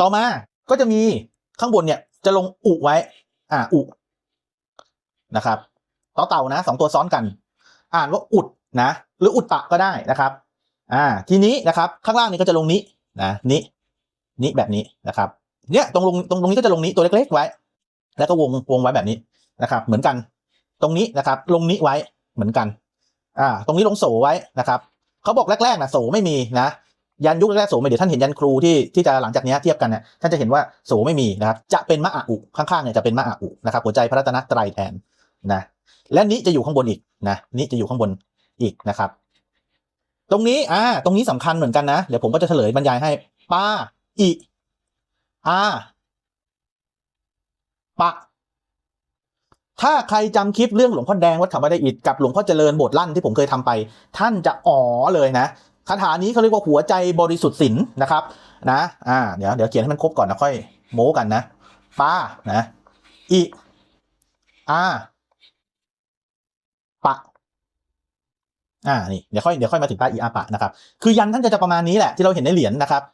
ต่อมาก็จะมีข้างบนเนี่ยจะลงอุไว้ อ่าอุนะครับต่อเต่านะสองตัวซ้อนกัน อ่านว่าอุดนะ หรืออุดตะก็ได้นะครับ อ่า ทีนี้นะครับ ข้างล่างนี้ก็จะลงนี้นะนี้นี้แบบนี้นะครับ เนี่ยตรงลงตรงตรงนี้ก็จะลงนี้ตัวเล็กๆไว้ แล้วก็วงวงไว้แบบนี้นะครับ เหมือนกัน ตรงนี้นะครับ ลงนี้ไว้เหมือนกัน อ่า ตรงนี้ลงโสไว้นะครับเขาบอกแรกๆนะโสไม่มีนะ ยันยุคแรกโสไม่เดี๋ยวท่านเห็นยันครูที่ที่จะหลังจากนี้เทียบกันเนี่ยท่านจะเห็นว่าโสไม่มีนะครับจะเป็นมะอาอุข้างๆเนี่ยจะเป็นมะอาอุนะครับหัวใจพระรัตนตรัยแทนนะและนี้จะอยู่ข้างบนอีกนะนี้จะอยู่ข้างบนอีกนะครับ ตรงนี้อ่าตรงนี้สำคัญเหมือนกันนะ เดี๋ยวผมก็จะเฉลยบรรยายให้ปาอิอาปะถ้าใครจำคลิปเรื่องหลวงพ่อแดงวัดเขาไม่ได้อิดกับหลวงพ่อเจริญโบสถ์ลั่นที่ผมเคยทำไป ท่านจะอ๋อเลยนะ คาถานี้เขาเรียกว่าหัวใจบริสุทธิ์สินนะครับนะอ่าเดี๋ยวเดี๋ยวเขียนให้มันครบก่อนนะค่อยโม้กันนะป้านะอิอาปะอ่านี่เดี๋ยวค่อยเดี๋ยวค่อยมาถึงป้าอีอาปะนะครับ คือยันท่านจะจะประมาณนี้แหละที่เราเห็นในเหรียญนะครับ